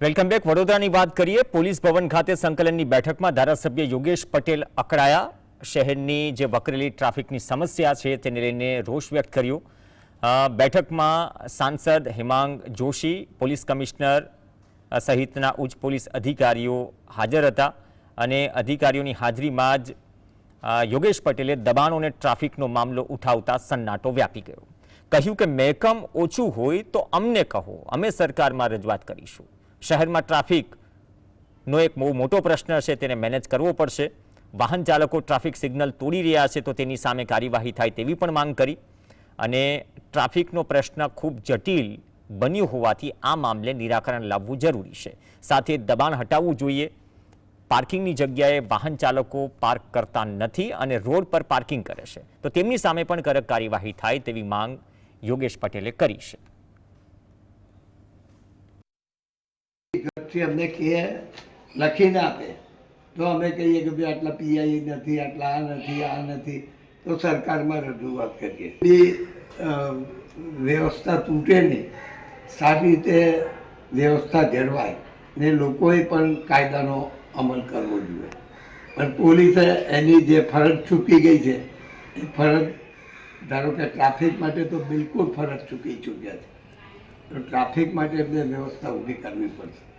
Welcome back. વડોદરાની વાત કરીએ, પોલીસ ભવન ખાતે સંકલનની બેઠકમાં ધારાસભ્ય યોગેશ પટેલ અકળાયા. શહેરની જે વકરેલી ટ્રાફિકની સમસ્યા છે તેને લઈને રોષ વ્યક્ત કર્યો. બેઠકમાં સાંસદ હેમાંગ જોશી, પોલીસ કમિશનર સહિતના ઉચ્ચ પોલીસ અધિકારીઓ હાજર હતા અને અધિકારીઓની હાજરીમાં જ યોગેશ પટેલે દબાણો અને ટ્રાફિકનો મામલો ઉઠાવતા સન્નાટો વ્યાપી ગયો. કહ્યું કે મહેકમ ઓછું હોય તો અમને કહો. અમે સરકારમાં રજૂઆત કરીશું. શહેરમાં ટ્રાફિકનો એક બહુ મોટો પ્રશ્ન છે, તેને મેનેજ કરવો પડશે. વાહન ચાલકો ટ્રાફિક સિગ્નલ તોડી રહ્યા છે, તો તેની સામે કાર્યવાહી થાય તેવી પણ માંગ કરી. અને ટ્રાફિકનો પ્રશ્ન ખૂબ જટિલ બન્યું હોવાથી આ મામલે નિરાકરણ લાવવું જરૂરી છે. સાથે દબાણ હટાવવું જોઈએ. પાર્કિંગની જગ્યાએ વાહન ચાલકો પાર્ક કરતા નથી અને રોડ પર પાર્કિંગ કરે છે. તો તેમની સામે પણ કડક કાર્યવાહી થાય તેવી માંગ યોગેશ પટેલે કરી છે. ઘરથી અમને કહે લખીને આપે. તો અમે કહીએ કે ભાઈ, આટલા પીઆઈ નથી, આટલા આ નથી આ નથી. તો સરકારમાં રજૂઆત કરીએ. બી વ્યવસ્થા તૂટે નહીં. સારી રીતે વ્યવસ્થા જળવાય. ને લોકોએ પણ કાયદાનો અમલ કરવો જોઈએ. પણ પોલીસે એની જે ફરજ ચૂકી ગઈ છે, એ ફરજ, ધારો કે ટ્રાફિક માટે તો બિલકુલ ફરજ ચૂકી ચૂક્યા છે. તો ટ્રાફિક માટે એમને વ્યવસ્થા ઊભી કરવી પડશે.